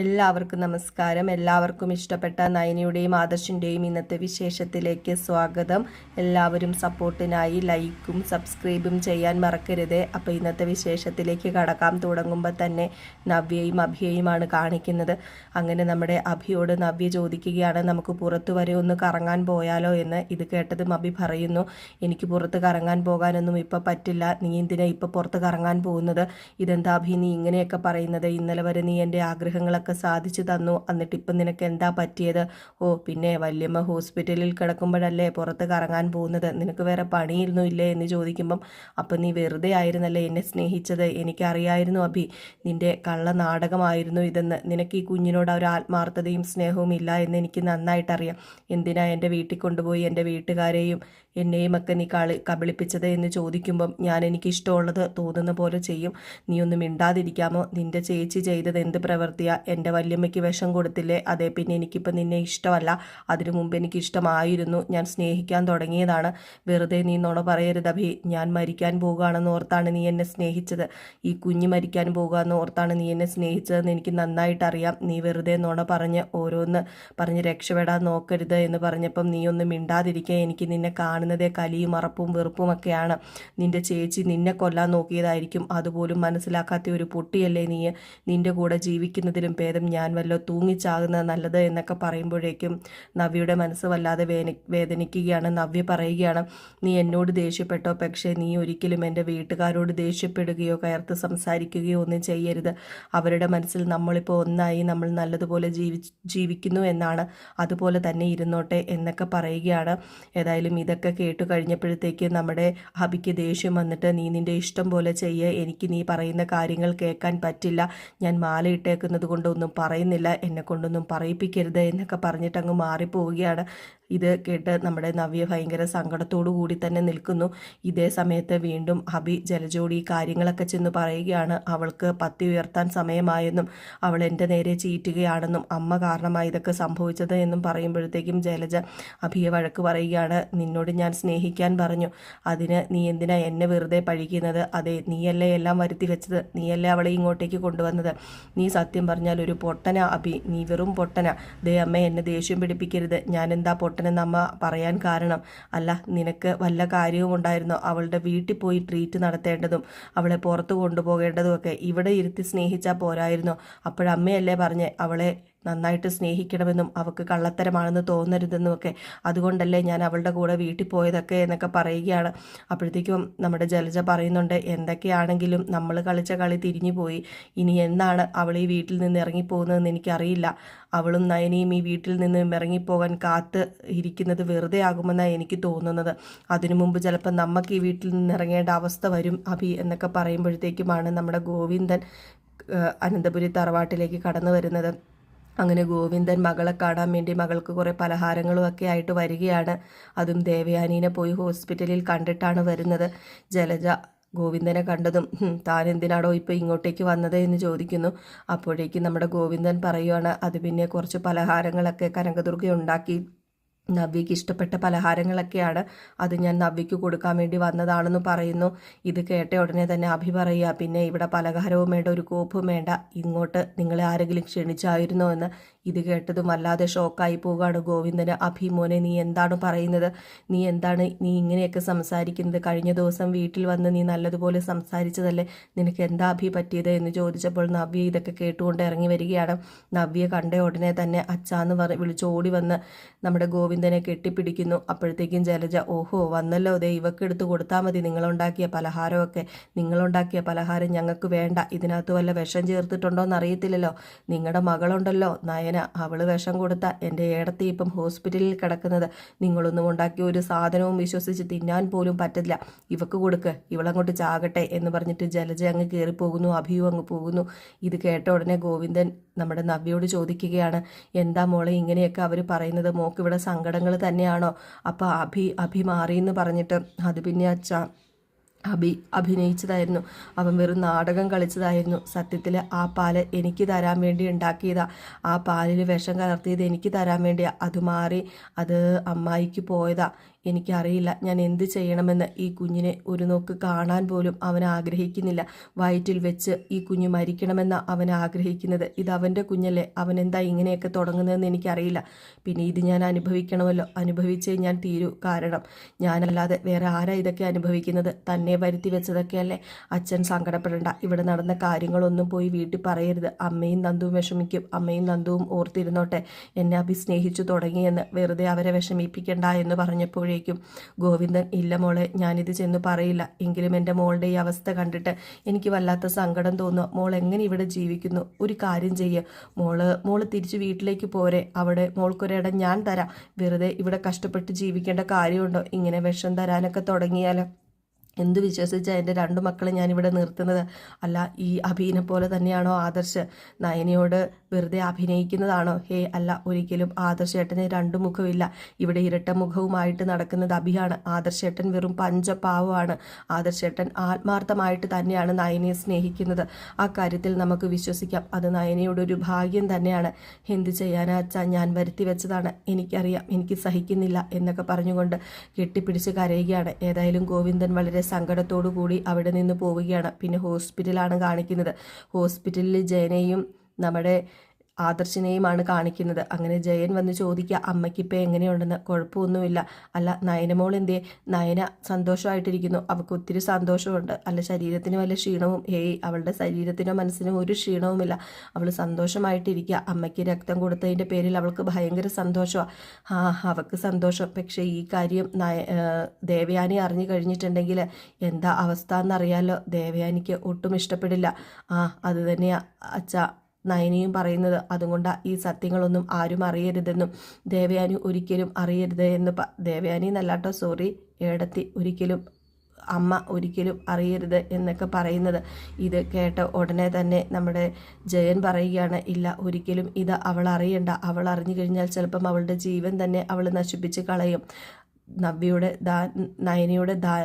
എല്ലാവർക്കും നമസ്കാരം. എല്ലാവർക്കും ഇഷ്ടപ്പെട്ട നയനയുടെയും ആദർശിന്റെയും ഇന്നത്തെ വിശേഷത്തിലേക്ക് സ്വാഗതം. എല്ലാവരും സപ്പോർട്ടിനായി ലൈക്കും സബ്സ്ക്രൈബും ചെയ്യാൻ മറക്കരുത്. അപ്പോൾ ഇന്നത്തെ വിശേഷത്തിലേക്ക് കടക്കാം. തുടങ്ങുമ്പോൾ തന്നെ നവ്യയും അഭിയയുമാണ് കാണിക്കുന്നത്. അങ്ങനെ നമ്മുടെ അഭിയോട് നവ്യ ചോദിക്കുകയാണ് നമുക്ക് പുറത്തു വരെ ഒന്ന് കറങ്ങാൻ പോയാലോ? എന്ന്. ഇത് കേട്ടതും അഭി പറയുന്നു എനിക്ക് പുറത്ത് കറങ്ങാൻ പോകാനൊന്നും ഇപ്പോൾ പറ്റില്ല. നീ എന്തിനാ ഇപ്പോൾ പുറത്ത് കറങ്ങാൻ പോകുന്നത്? ഇതെന്താ അഭി നീ ഇങ്ങനെയൊക്കെ പറയുന്നത്? ഇന്നലെ വരെ നീ എന്റെ ആഗ്രഹങ്ങളൊക്കെ സാധിച്ചു തന്നു. എന്നിട്ട് ഇപ്പം നിനക്ക് എന്താ പറ്റിയത്? ഓ പിന്നെ വല്യമ്മ ഹോസ്പിറ്റലിൽ കിടക്കുമ്പോഴല്ലേ പുറത്ത് കറങ്ങാൻ പോകുന്നത്? നിനക്ക് വേറെ പണിയൊന്നും ഇല്ലേ എന്ന് ചോദിക്കുമ്പം അപ്പം നീ വെറുതെ ആയിരുന്നല്ലേ എന്നെ സ്നേഹിച്ചത്? എനിക്കറിയായിരുന്നു അഭി നിന്റെ കള്ള നാടകമായിരുന്നു ഇതെന്ന്. നിനക്ക് ഈ കുഞ്ഞിനോട് ഒരു ആത്മാർത്ഥതയും സ്നേഹവും ഇല്ല എന്ന് എനിക്ക് നന്നായിട്ടറിയാം. എന്തിനാ എന്റെ വീട്ടിൽ കൊണ്ടുപോയി എന്റെ വീട്ടുകാരെയും എന്നെയും ഒക്കെ നീ കളി കബളിപ്പിച്ചത് എന്ന് ചോദിക്കുമ്പം ഞാൻ എനിക്ക് ഇഷ്ടമുള്ളത് തോന്നുന്ന പോലെ ചെയ്യും. നീ ഒന്ന് മിണ്ടാതിരിക്കാമോ? നിന്റെ ചേച്ചി ചെയ്തത് എന്ത് പ്രവൃത്തിയാ? എന്റെ വല്യമ്മയ്ക്ക് വിഷം കൊടുത്തില്ലേ? അതെ പിന്നെ എനിക്കിപ്പോൾ നിന്നെ ഇഷ്ടമല്ല. അതിനു മുമ്പ് എനിക്ക് ഇഷ്ടമായിരുന്നു ഞാൻ സ്നേഹിക്കാൻ തുടങ്ങിയതാണ്. വെറുതെ നീ നുണ പറയരുത് അഭി. ഞാൻ മരിക്കാൻ പോകുകയാണെന്ന് ഓർത്താണ് നീ എന്നെ സ്നേഹിച്ചത്. ഈ കുഞ്ഞ് മരിക്കാൻ പോകുകയെന്ന് ഓർത്താണ് നീ എന്നെ സ്നേഹിച്ചതെന്ന് എനിക്ക് നന്നായിട്ടറിയാം. നീ വെറുതെ നുണ പറഞ്ഞ് ഓരോന്ന് പറഞ്ഞ് രക്ഷപ്പെടാൻ നോക്കരുത് എന്ന് പറഞ്ഞപ്പം നീ ഒന്ന് മിണ്ടാതിരിക്കുക എനിക്ക് നിന്നെ കാണുന്നതേ കലിയും അറപ്പും വെറുപ്പും ഒക്കെയാണ് നിന്റെ ചേച്ചി നിന്നെ കൊല്ലാൻ നോക്കിയതായിരിക്കും. അതുപോലും മനസ്സിലാക്കാത്ത ഒരു പൊട്ടിയല്ലേ നീ? നിന്റെ കൂടെ ജീവിക്കുന്നതിലും ഭേദം ഞാൻ വല്ലോ തൂങ്ങിച്ചാകുന്നത് നല്ലത് എന്നൊക്കെ പറയുമ്പോഴേക്കും നവ്യയുടെ മനസ്സ് വല്ലാതെ വേന വേദനിക്കുകയാണ്. നവ്യ പറയുകയാണ് നീ എന്നോട് ദേഷ്യപ്പെട്ടോ? പക്ഷേ നീ ഒരിക്കലും എന്റെ വീട്ടുകാരോട് ദേഷ്യപ്പെടുകയോ കയർത്ത് സംസാരിക്കുകയോ ഒന്നും ചെയ്യരുത്. അവരുടെ മനസ്സിൽ നമ്മളിപ്പോൾ ഒന്നായി നമ്മൾ നല്ലതുപോലെ ജീവി ജീവിക്കുന്നു എന്നാണ്. അതുപോലെ തന്നെ ഇരുന്നോട്ടെ എന്നൊക്കെ പറയുകയാണ്. ഏതായാലും ഇതൊക്കെ കേട്ടു കഴിഞ്ഞപ്പോഴത്തേക്ക് നമ്മുടെ ഹബിക്ക് ദേഷ്യം വന്നിട്ട് നീ നിന്റെ ഇഷ്ടം പോലെ ചെയ്യേ എനിക്ക് നീ പറയുന്ന കാര്യങ്ങൾ കേൾക്കാൻ പറ്റില്ല. ഞാൻ മാല ഇട്ടേക്കുന്നത് കൊണ്ടൊന്നും പറയുന്നില്ല. എന്നെ കൊണ്ടൊന്നും പറയിപ്പിക്കരുത് എന്നൊക്കെ പറഞ്ഞിട്ട് അങ്ങ് മാറിപ്പോവുകയാണ്. ഇത് കേട്ട് നമ്മുടെ നവ്യ ഭയങ്കര സങ്കടത്തോടു കൂടി തന്നെ നിൽക്കുന്നു. ഇതേ സമയത്ത് വീണ്ടും ഹബി ജലജോട് കാര്യങ്ങളൊക്കെ ചെന്ന് പറയുകയാണ്. അവൾക്ക് പത്തി ഉയർത്താൻ സമയമായെന്നും അവൾ എന്റെ നേരെ ചീറ്റുകയാണെന്നും അമ്മ കാരണമായി ഇതൊക്കെ സംഭവിച്ചത് എന്നും പറയുമ്പോഴത്തേക്കും ജലജ അഭിയെ വഴക്ക് പറയുകയാണ്. നിന്നോട് ഞാൻ സ്നേഹിക്കാൻ പറഞ്ഞു. അതിന് നീ എന്തിനാ എന്നെ വെറുതെ പഴിക്കുന്നത്? അതെ നീയല്ലേ എല്ലാം വരുത്തി വെച്ചത്? നീയല്ലേ അവളെ ഇങ്ങോട്ടേക്ക് കൊണ്ടുവന്നത്? നീ സത്യം പറഞ്ഞാൽ ഒരു പൊട്ടന അഭി. നീ വെറും പൊട്ടന. ദേ അമ്മ എന്നെ ദേഷ്യം പിടിപ്പിക്കരുത്. ഞാൻ എന്താ പൊട്ടനെന്ന് അമ്മ പറയാൻ കാരണം. അല്ല നിനക്ക് വല്ല കാര്യവും ഉണ്ടായിരുന്നോ? അവളുടെ വീട്ടിൽ പോയി ട്രീറ്റ് നടത്തേണ്ടതും അവളെ പുറത്ത് കൊണ്ടുപോകേണ്ടതും ഒക്കെ ഇവിടെ ഇരുത്തി സ്നേഹിച്ചാൽ പോരായിരുന്നോ? അപ്പോഴമ്മയല്ലേ പറഞ്ഞേ അവളെ നന്നായിട്ട് സ്നേഹിക്കണമെന്നും അവൾക്ക് കള്ളത്തരമാണെന്ന് തോന്നരുതെന്നും ഒക്കെ അതുകൊണ്ടല്ലേ ഞാൻ അവളുടെ കൂടെ വീട്ടിൽ പോയതൊക്കെ എന്നൊക്കെ പറയുകയാണ്. അപ്പോഴത്തേക്കും നമ്മുടെ ജലജ പറയുന്നുണ്ട് എന്തൊക്കെയാണെങ്കിലും നമ്മൾ കളിച്ച കളി തിരിഞ്ഞു പോയി. ഇനി എന്നാണ് അവൾ ഈ വീട്ടിൽ നിന്ന് ഇറങ്ങിപ്പോകുന്നതെന്ന് എനിക്കറിയില്ല. അവളും നയനിയും ഈ വീട്ടിൽ നിന്ന് ഇറങ്ങിപ്പോകാൻ കാത്ത് ഇരിക്കുന്നത് വെറുതെ ആകുമെന്നാണ് എനിക്ക് തോന്നുന്നത്. അതിനു മുമ്പ് ചിലപ്പോൾ നമുക്ക് ഈ വീട്ടിൽ നിന്ന് ഇറങ്ങേണ്ട അവസ്ഥ വരും അഭി എന്നൊക്കെ പറയുമ്പോഴത്തേക്കുമാണ് നമ്മുടെ ഗോവിന്ദൻ അനന്തപുരി തറവാട്ടിലേക്ക് കടന്നു വരുന്നത്. അങ്ങനെ ഗോവിന്ദൻ മകളെ കാണാൻ വേണ്ടി മകൾക്ക് കുറേ പലഹാരങ്ങളും ഒക്കെ ആയിട്ട് വരികയാണ്. അതും ദേവയാനീനെ പോയി ഹോസ്പിറ്റലിൽ കണ്ടിട്ടാണ് വരുന്നത്. ജലജ ഗോവിന്ദനെ കണ്ടതും താൻ എന്തിനാണോ ഇപ്പൊ ഇങ്ങോട്ടേക്ക് വന്നത്? എന്ന് ചോദിക്കുന്നു. അപ്പോഴേക്കും നമ്മുടെ ഗോവിന്ദൻ പറയുവാണ് അത് പിന്നെ കുറച്ച് പലഹാരങ്ങളൊക്കെ കനകദുർഗ ഉണ്ടാക്കി നവ്യയ്ക്ക് ഇഷ്ടപ്പെട്ട പലഹാരങ്ങളൊക്കെയാണ് അത് ഞാൻ നവ്യയ്ക്ക് കൊടുക്കാൻ വേണ്ടി വന്നതാണെന്ന് പറയുന്നു. ഇത് കേട്ട ഉടനെ തന്നെ അഭി പറയുക പിന്നെ ഇവിടെ പലഹാരവും വേണ്ട ഒരു കോപ്പും വേണ്ട ഇങ്ങോട്ട് നിങ്ങളെ ആരെങ്കിലും ക്ഷണിച്ചായിരുന്നോ എന്ന് ഇത് കേട്ടതും വല്ലാതെ ഷോക്കായി പോവുകയാണ് ഗോവിന്ദന്. അഭിമോനെ നീ എന്താണ് പറയുന്നത്? നീ എന്താണ് നീ ഇങ്ങനെയൊക്കെ സംസാരിക്കുന്നത്? കഴിഞ്ഞ ദിവസം വീട്ടിൽ വന്ന് നീ നല്ലതുപോലെ സംസാരിച്ചതല്ലേ? നിനക്ക് എന്താ അഭി പറ്റിയത് എന്ന് ചോദിച്ചപ്പോൾ നവ്യ ഇതൊക്കെ കേട്ടുകൊണ്ട് ഇറങ്ങി വരികയാണ്. നവ്യ കണ്ട ഉടനെ തന്നെ അച്ചാന്ന് പറ വിളിച്ച് ഓടി വന്ന് നമ്മുടെ ഗോവിന്ദനെ കെട്ടിപ്പിടിക്കുന്നു. അപ്പോഴത്തേക്കും ജലജ ഓഹോ വന്നല്ലോ. ദേ ഇവക്കെടുത്ത് കൊടുത്താൽ മതി. നിങ്ങളുണ്ടാക്കിയ പലഹാരമൊക്കെ. നിങ്ങളുണ്ടാക്കിയ പലഹാരം ഞങ്ങൾക്ക് വേണ്ട. ഇതിനകത്ത് വല്ല വിഷം ചേർത്തിട്ടുണ്ടോ എന്നറിയത്തില്ലല്ലോ നിങ്ങളുടെ മകളുണ്ടല്ലോ. നയന അവൾ വിഷം കൊടുത്ത. എന്റെ ഏടത്തി ഇപ്പം ഹോസ്പിറ്റലിൽ കിടക്കുന്നത്. നിങ്ങളൊന്നും ഉണ്ടാക്കിയ ഒരു സാധനവും വിശ്വസിച്ച് തിന്നാൻ പോലും പറ്റില്ല ഇവക്ക് കൊടുക്ക് ഇവളങ്ങോട്ട് ചാകട്ടെ എന്ന് പറഞ്ഞിട്ട് ജലജ അങ്ങ് കയറിപ്പോകുന്നു അഭിയു അങ്ങ് പോകുന്നു. ഇത് കേട്ട ഉടനെ ഗോവിന്ദൻ നമ്മുടെ നവ്യോട് ചോദിക്കുകയാണ് എന്താ മോളെ ഇങ്ങനെയൊക്കെ അവർ പറയുന്നത്? മോക്ക് ഇവിടെ സങ്കടങ്ങൾ തന്നെയാണോ? അപ്പോൾ അഭി അഭി മാറിയെന്ന് പറഞ്ഞിട്ട് അത് പിന്നെ അച്ഛ അഭി അഭിനയിച്ചതായിരുന്നു. അവൻ വെറും നാടകം കളിച്ചതായിരുന്നു. സത്യത്തിൽ ആ പാൽ എനിക്ക് തരാൻ വേണ്ടി ഉണ്ടാക്കിയതാ. ആ പാലിൽ വിഷം കലർത്തിയത് എനിക്ക് തരാൻ വേണ്ടിയാ. അത് മാറി അത് അമ്മായിക്ക് പോയതാ. എനിക്കറിയില്ല. ഞാൻ എന്ത് ചെയ്യണമെന്ന് ഈ കുഞ്ഞിനെ ഒരു നോക്ക് കാണാൻ പോലും അവൻ ആഗ്രഹിക്കുന്നില്ല. വയറ്റിൽ വെച്ച് ഈ കുഞ്ഞ് മരിക്കണമെന്ന അവൻ ആഗ്രഹിക്കുന്നത്. ഇത് അവന്റെ കുഞ്ഞല്ലേ? അവൻ എന്താ ഇങ്ങനെയൊക്കെ തുടങ്ങുന്നതെന്ന് എനിക്കറിയില്ല. പിന്നെ ഇത് ഞാൻ അനുഭവിക്കണമല്ലോ. അനുഭവിച്ചേ ഞാൻ തീരൂ. കാരണം ഞാനല്ലാതെ വേറെ ആരാ ഇതൊക്കെ അനുഭവിക്കുന്നത്? തന്നെ വരുത്തി വെച്ചതൊക്കെയല്ലേ അച്ഛൻ സങ്കടപ്പെടേണ്ട. ഇവിടെ നടന്ന കാര്യങ്ങളൊന്നും പോയി വീട്ടിൽ പറയരുത്. അമ്മയും നന്ദുവും വിഷമിക്കും. അമ്മയും നന്ദുവും ഓർത്തിരുന്നോട്ടെ. എന്നെ അഭിസ്നേഹിച്ചു തുടങ്ങിയെന്ന് വെറുതെ അവരെ വിഷമിപ്പിക്കണ്ട എന്ന് പറഞ്ഞപ്പോഴേക്കും ഗോവിന്ദൻ ഇല്ല മോളെ ഞാനിത് ചെന്ന് പറയില്ല. എങ്കിലും എന്റെ മോളുടെ ഈ അവസ്ഥ കണ്ടിട്ട് എനിക്ക് വല്ലാത്ത സങ്കടം തോന്നുക മോൾ എങ്ങനെ ഇവിടെ ജീവിക്കുന്നു? ഒരു കാര്യം ചെയ്യുക മോൾ മോൾ തിരിച്ച് വീട്ടിലേക്ക് പോരെ. അവിടെ മോൾക്കൊരിടം ഞാൻ തരാം. വെറുതെ ഇവിടെ കഷ്ടപ്പെട്ട് ജീവിക്കേണ്ട കാര്യമുണ്ടോ? ഇങ്ങനെ വിഷം തരാനൊക്കെ തുടങ്ങിയാലോ? എന്ത് വിശ്വസിച്ച എന്റെ രണ്ട് മക്കളെ ഞാനിവിടെ നിർത്തുന്നത്? അല്ല ഈ അഭിനെ പോലെ തന്നെയാണോ ആദർശ്? നയനയോട് വെറുതെ അഭിനയിക്കുന്നതാണോ? ഹേ അല്ല ഒരിക്കലും ആദർശേട്ടന് രണ്ടു മുഖമില്ല. ഇവിടെ ഇരട്ട മുഖവുമായിട്ട് നടക്കുന്നത് അഭിയാണ്. ആദർശേട്ടൻ വെറും പഞ്ചപാവമാണ്. ആദർശേട്ടൻ ആത്മാർത്ഥമായിട്ട് തന്നെയാണ് നയനയെ സ്നേഹിക്കുന്നത്. ആ കാര്യത്തിൽ നമുക്ക് വിശ്വസിക്കാം. അത് നയനയുടെ ഒരു ഭാഗ്യം തന്നെയാണ്. എന്ത് ചെയ്യാനാ അച്ഛാ? ഞാൻ വരുത്തി വെച്ചതാണ്. എനിക്കറിയാം എനിക്ക് സഹിക്കുന്നില്ല എന്നൊക്കെ പറഞ്ഞുകൊണ്ട് കെട്ടിപ്പിടിച്ച് കരയുകയാണ്. ഏതായാലും ഗോവിന്ദൻ വളരെ സങ്കടത്തോടു കൂടി അവിടെ നിന്ന് പോവുകയാണ്. പിന്നെ ഹോസ്പിറ്റലാണ് കാണിക്കുന്നത്. ഹോസ്പിറ്റലിൽ ജയനെയും നമ്മുടെ ആദർശിനെയുമാണ് കാണിക്കുന്നത്. അങ്ങനെ ജയൻ വന്ന് ചോദിക്കുക അമ്മയ്ക്കിപ്പോൾ എങ്ങനെയുണ്ടെന്ന്? കുഴപ്പമൊന്നുമില്ല അല്ല നയനമോൾ എന്തേ? നയന സന്തോഷമായിട്ടിരിക്കുന്നു. അവൾക്ക് ഒത്തിരി സന്തോഷമുണ്ട്. അല്ല ശരീരത്തിന് വല്ല ക്ഷീണവും? ഹേയ് അവളുടെ ശരീരത്തിനോ മനസ്സിനോ ഒരു ക്ഷീണവുമില്ല. അവൾ സന്തോഷമായിട്ടിരിക്കുക. അമ്മയ്ക്ക് രക്തം കൊടുത്തതിന്റെ പേരിൽ അവൾക്ക് ഭയങ്കര സന്തോഷമാണ് ആ അവൾക്ക് സന്തോഷം. പക്ഷേ ഈ കാര്യം നയ ദേവയാനി അറിഞ്ഞു കഴിഞ്ഞിട്ടുണ്ടെങ്കിൽ എന്താ അവസ്ഥ എന്നറിയാലോ ദേവയാനിക്ക് ഒട്ടും ഇഷ്ടപ്പെടില്ല. ആ അത് തന്നെയാ അച്ഛ. നയനിയും പറയുന്നത് അതുകൊണ്ട് ഈ സത്യങ്ങളൊന്നും ആരും അറിയരുതെന്നും ദേവയാനി ഒരിക്കലും അറിയരുത് എന്ന് പ ദേവയാനി എന്നല്ലാട്ടോ സോറി ഏടത്തി ഒരിക്കലും അമ്മ ഒരിക്കലും അറിയരുത് എന്നൊക്കെ പറയുന്നത്. ഇത് കേട്ട ഉടനെ തന്നെ നമ്മുടെ ജയൻ പറയുകയാണ് ഇല്ല ഒരിക്കലും ഇത് അവൾ അറിയണ്ട. അവൾ അറിഞ്ഞു കഴിഞ്ഞാൽ ചിലപ്പം അവളുടെ ജീവൻ തന്നെ അവൾ നശിപ്പിച്ച് കളയും. നവ്യയുടെ ദാ നയനയുടെ ദാ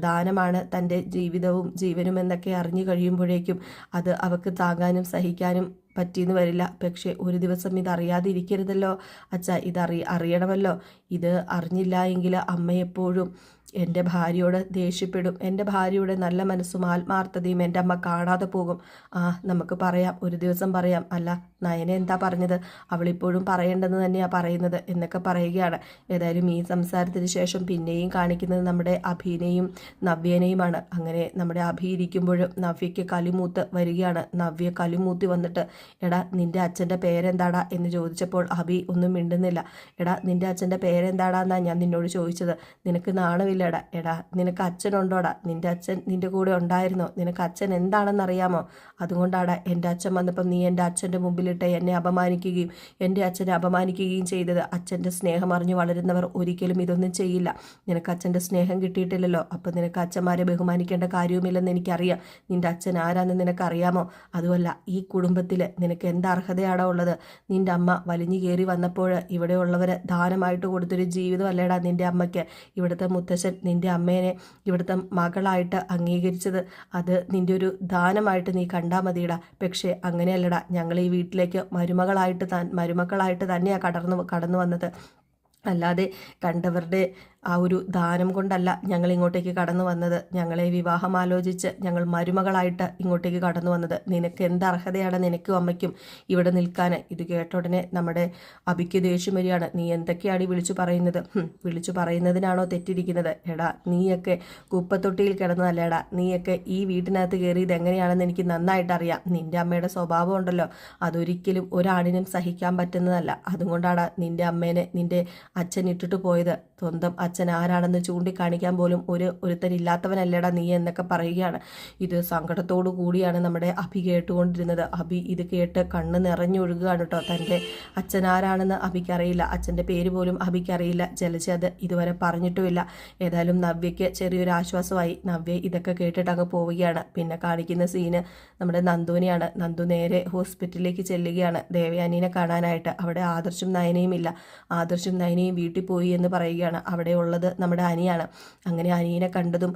ദാനമാണ് തന്റെ ജീവിതവും ജീവനും എന്നൊക്കെ അറിഞ്ഞു കഴിയുമ്പോഴേക്കും അത് അവൾക്ക് താങ്ങാനും സഹിക്കാനും പറ്റിയെന്ന് വരില്ല. പക്ഷേ ഒരു ദിവസം ഇത് അറിയാതിരിക്കരുതല്ലോ അച്ഛ ഇതറി അറിയണമല്ലോ. ഇത് അറിഞ്ഞില്ല എങ്കിൽ അമ്മയെപ്പോഴും എന്റെ ഭാര്യയോട് ദേഷ്യപ്പെടും. എന്റെ ഭാര്യയുടെ നല്ല മനസ്സും ആത്മാർത്ഥതയും എന്റെ അമ്മ കാണാതെ പോകും. ആ നമുക്ക് പറയാം. ഒരു ദിവസം പറയാം. അല്ല നയന എന്താ പറഞ്ഞത്? അവളിപ്പോഴും പറയേണ്ടെന്ന് തന്നെയാണ് പറയുന്നത് എന്നൊക്കെ പറയുകയാണ്. ഏതായാലും ഈ സംസാരത്തിന് ശേഷം പിന്നെയും കാണിക്കുന്നത് നമ്മുടെ അഭിനയും നവ്യനെയുമാണ്. അങ്ങനെ നമ്മുടെ അഭി ഇരിക്കുമ്പോഴും നവ്യയ്ക്ക് കലിമൂത്ത് വരികയാണ്. നവ്യ കലിമൂത്തി വന്നിട്ട് എടാ നിന്റെ അച്ഛന്റെ പേരെന്താടാ എന്ന് ചോദിച്ചപ്പോൾ അഭി ഒന്നും മിണ്ടുന്നില്ല. എടാ നിന്റെ അച്ഛന്റെ പേരെന്താടാ എന്നാണ് ഞാൻ നിന്നോട് ചോദിച്ചത്. നിനക്ക് നാണമില്ല എടാ എടാ നിനക്ക് അച്ഛനുണ്ടോടാ? നിന്റെ അച്ഛൻ നിന്റെ കൂടെ ഉണ്ടായിരുന്നോ? നിനക്ക് അച്ഛൻ എന്താണെന്ന് അറിയാമോ അതുകൊണ്ടാടാ എന്റെ അച്ഛൻ വന്നപ്പം നീ എന്റെ അച്ഛന്റെ മുമ്പിലിട്ട് എന്നെ അപമാനിക്കുകയും എന്റെ അച്ഛനെ അപമാനിക്കുകയും ചെയ്തത്. അച്ഛന്റെ സ്നേഹം അറിഞ്ഞു വളരുന്നവർ ഒരിക്കലും ഇതൊന്നും ചെയ്യില്ല. നിനക്ക് അച്ഛന്റെ സ്നേഹം കിട്ടിയിട്ടില്ലല്ലോ. അപ്പം നിനക്ക് അച്ഛന്മാരെ ബഹുമാനിക്കേണ്ട കാര്യവുമില്ലെന്ന് എനിക്കറിയാം. നിന്റെ അച്ഛൻ ആരാന്ന് നിനക്കറിയാമോ? അതുമല്ല ഈ കുടുംബത്തിൽ നിനക്ക് എന്ത് ഉള്ളത്? നിന്റെ അമ്മ വലിഞ്ഞു കയറി വന്നപ്പോൾ ഇവിടെയുള്ളവർ ദാനമായിട്ട് കൊടുത്തൊരു ജീവിതമല്ലേടാ നിന്റെ അമ്മയ്ക്ക്? ഇവിടുത്തെ മുത്തശ്ശൻ നിന്റെ അമ്മേനെ ഇവിടുത്തെ മകളായിട്ട് അംഗീകരിച്ചത് അത് നിന്റെ ഒരു ദാനമായിട്ട് നീ കണ്ടാൽ മതിയിടാ. പക്ഷേ അങ്ങനെയല്ലടാ. ഞങ്ങൾ ഈ വീട്ടിലേക്ക് മരുമകളായിട്ട് മരുമക്കളായിട്ട് തന്നെയാണ് കടന്നു കടന്നു വന്നത്. അല്ലാതെ കണ്ടവരുടെ ആ ഒരു ദാനം കൊണ്ടല്ല ഞങ്ങൾ ഇങ്ങോട്ടേക്ക് കടന്നു വന്നത്. ഞങ്ങളെ വിവാഹം ആലോചിച്ച് ഞങ്ങൾ മരുമകളായിട്ട് ഇങ്ങോട്ടേക്ക് കടന്നു വന്നത്. നിനക്ക് എന്ത് അർഹതയാണ് നിനക്കും അമ്മയ്ക്കും ഇവിടെ നിൽക്കാൻ? ഇത് കേട്ട ഉടനെ നമ്മുടെ അഭിക്ക് ദേഷ്യം വരികയാണ്. നീ എന്തൊക്കെയാണ് വിളിച്ചു പറയുന്നത്? വിളിച്ചു പറയുന്നതിനാണോ തെറ്റിരിക്കുന്നത്? എടാ നീയൊക്കെ കുപ്പത്തൊട്ടിയിൽ കിടന്നതല്ലേടാ. നീയൊക്കെ ഈ വീട്ടിനകത്ത് കയറിയത് എങ്ങനെയാണെന്ന് എനിക്ക് നന്നായിട്ട് അറിയാം. നിന്റെ അമ്മയുടെ സ്വഭാവം ഉണ്ടല്ലോ. അതൊരിക്കലും ഒരാണിനും സഹിക്കാൻ പറ്റുന്നതല്ല. അതുകൊണ്ടാണ് നിന്റെ അമ്മേനെ നിന്റെ അച്ഛൻ ഇട്ടിട്ട് പോയത്. സ്വന്തം അച്ഛൻ ആരാണെന്ന് ചൂണ്ടിക്കാണിക്കാൻ പോലും ഒരു ഒരുത്തരില്ലാത്തവനല്ലടാ നീ എന്നൊക്കെ പറയുകയാണ്. ഇത് സങ്കടത്തോടു കൂടിയാണ് നമ്മുടെ അഭി കേട്ടുകൊണ്ടിരുന്നത്. അഭി ഇത് കേട്ട് കണ്ണ് നിറഞ്ഞൊഴുകുകയാണ് കേട്ടോ തന്റെ അച്ഛൻ ആരാണെന്ന് അഭിക്കറിയില്ല. അച്ഛന്റെ പേര് പോലും അഭിക്കറിയില്ല. ജലജ അത് ഇതുവരെ പറഞ്ഞിട്ടുമില്ല. ഏതായാലും നവ്യയ്ക്ക് ചെറിയൊരു ആശ്വാസമായി നവ്യ ഇതൊക്കെ കേട്ടിട്ട് അങ്ങ് പോവുകയാണ്. പിന്നെ കാണിക്കുന്ന സീന് നമ്മുടെ നന്ദുവിനെയാണ്. നന്ദു നേരെ ഹോസ്പിറ്റലിലേക്ക് ചെല്ലുകയാണ്. ദേവയാനീനെ കാണാനായിട്ട്. അവിടെ ആദർശും നയനയും ഇല്ല. ആദർശും നയനയും വീട്ടിൽ പോയി എന്ന് പറയുകയാണ്. അവിടെ ഉള്ളത് നമ്മുടെ അനിയാണ്. അങ്ങനെ അനിയനെ കണ്ടതും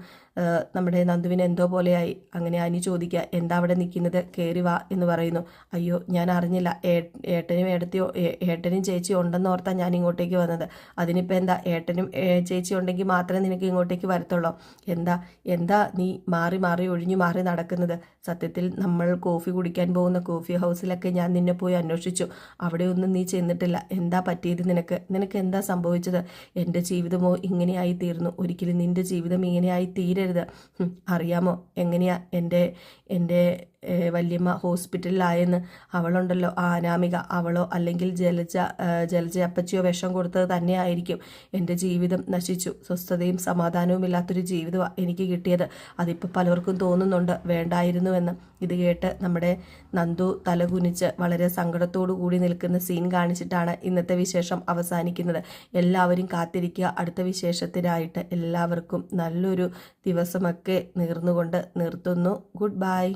നമ്മുടെ നന്ദുവിന് എന്തോ പോലെയായി. അങ്ങനെ അനി ചോദിക്കുക എന്താ അവിടെ നിൽക്കുന്നത്? കയറി വാ എന്ന് പറയുന്നു. അയ്യോ ഞാൻ അറിഞ്ഞില്ല. ഏട്ടനും ഏടത്തിയോ ഏട്ടനും ചേച്ചിയോ ഉണ്ടെന്ന് ഓർത്താ ഞാൻ ഇങ്ങോട്ടേക്ക് വന്നത്. അതിനിപ്പോൾ എന്താ? ഏട്ടനും ചേച്ചി ഉണ്ടെങ്കിൽ മാത്രമേ നിനക്ക് ഇങ്ങോട്ടേക്ക് വരത്തുള്ളൂ. എന്താ എന്താ നീ മാറി മാറി ഒഴിഞ്ഞു മാറി നടക്കുന്നത്? സത്യത്തിൽ നമ്മൾ കോഫി കുടിക്കാൻ പോകുന്ന കോഫി ഹൗസിലൊക്കെ ഞാൻ നിന്നെ പോയി അന്വേഷിച്ചു. അവിടെയൊന്നും നീ ചെന്നിട്ടില്ല. എന്താ പറ്റിയത് നിനക്ക്? നിനക്ക് എന്താ സംഭവിച്ചത്? എന്റെ ജീവിതമോ ഇങ്ങനെയായി തീർന്നു ഒരിക്കലും നിന്റെ ജീവിതം ഇങ്ങനെയായി തീരരുത് അറിയാമോ? എങ്ങനെയാ എന്റെ എന്റെ വല്യമ്മ ഹോസ്പിറ്റലിലായെന്ന്? അവളുണ്ടല്ലോ ആ അനാമിക അവളോ അല്ലെങ്കിൽ ജലജ ജലജ അപ്പച്ചിയോ വിഷം കൊടുത്തത് തന്നെയായിരിക്കും. എന്റെ ജീവിതം നശിച്ചു. സ്വസ്ഥതയും സമാധാനവും ഇല്ലാത്തൊരു ജീവിതമാണ് എനിക്ക് കിട്ടിയത്. അതിപ്പോൾ പലർക്കും തോന്നുന്നുണ്ട്. വേണ്ടായിരുന്നുവെന്ന്. ഇത് കേട്ട് നമ്മുടെ നന്ദു തലകുനിച്ച് വളരെ സങ്കടത്തോടു കൂടി നിൽക്കുന്ന സീൻ കാണിച്ചിട്ടാണ് ഇന്നത്തെ വിശേഷം അവസാനിക്കുന്നത്. എല്ലാവരും കാത്തിരിക്കുക. അടുത്ത വിശേഷത്തിനായിട്ട് എല്ലാവർക്കും നല്ലൊരു ദിവസമൊക്കെ നേർന്നുകൊണ്ട് നിർത്തുന്നു. Good bye